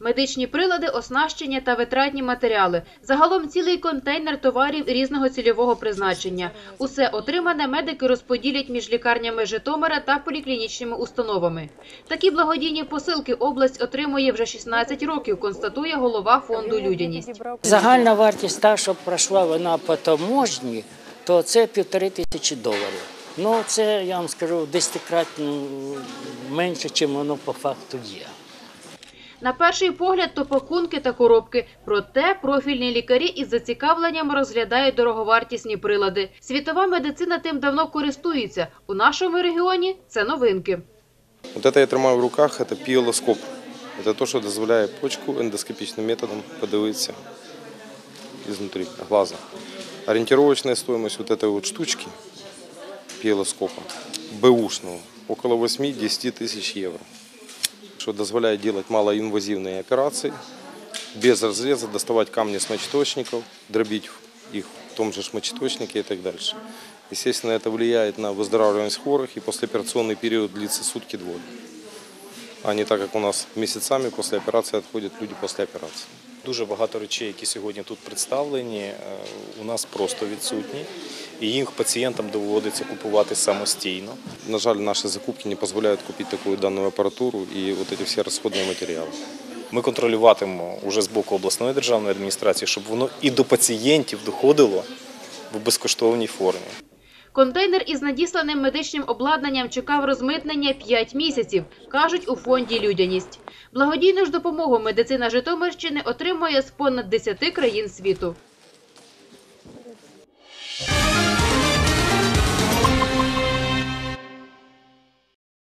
медичні прилади, оснащення та витратні матеріали. Загалом цілий контейнер товарів різного цільового призначення. Усе отримане медики розподілять між лікарнями Житомира та поліклінічними установами. Такі благодійні посилки область отримує вже 16 років, констатує голова фонду «Людяність». Загальна вартість та, що пройшла вона по таможні, то це півтори тисячі доларів. Ну, це, я вам скажу, десятикратно менше, ніж воно по факту є. На перший погляд то пакунки та коробки. Проте профільні лікарі із зацікавленням розглядають дороговартісні прилади. Світова медицина тим давно користується. У нашому регіоні це новинки. Вот это я тримаю в руках, это піолоскоп. Это то, що дозволяє почку ендоскопічним методом подивитися изнутри глаза. Ориентировочная стоимость вот этой вот штучки, пиелоскопа, бэушного, около 8-10 тысяч евро. Что дозволяет делать малоинвазивные операции, без разреза доставать камни с мочеточников, дробить их в том же ж мочеточнике и так дальше. Естественно, это влияет на выздоравливаемость хворых, и послеоперационный период длится сутки-двое. А не так, как у нас месяцами после операции отходят люди после операции. Дуже багато речей, які сьогодні тут представлені, е, у нас просто відсутні, і їх пацієнтам доводиться купувати самостійно. На жаль, наши закупки не позволяют купить такую данную аппаратуру и вот эти все расходные материалы. Ми контролюватимемо уже з боку обласної державної адміністрації, щоб воно і до пацієнтів доходило в безкоштовній формі. Контейнер із надісланим медичним обладнанням чекав розмитнення 5 місяців, кажуть у фонді «Людяність». Благодійну ж допомогу медицина Житомирщини отримує з понад 10 країн світу.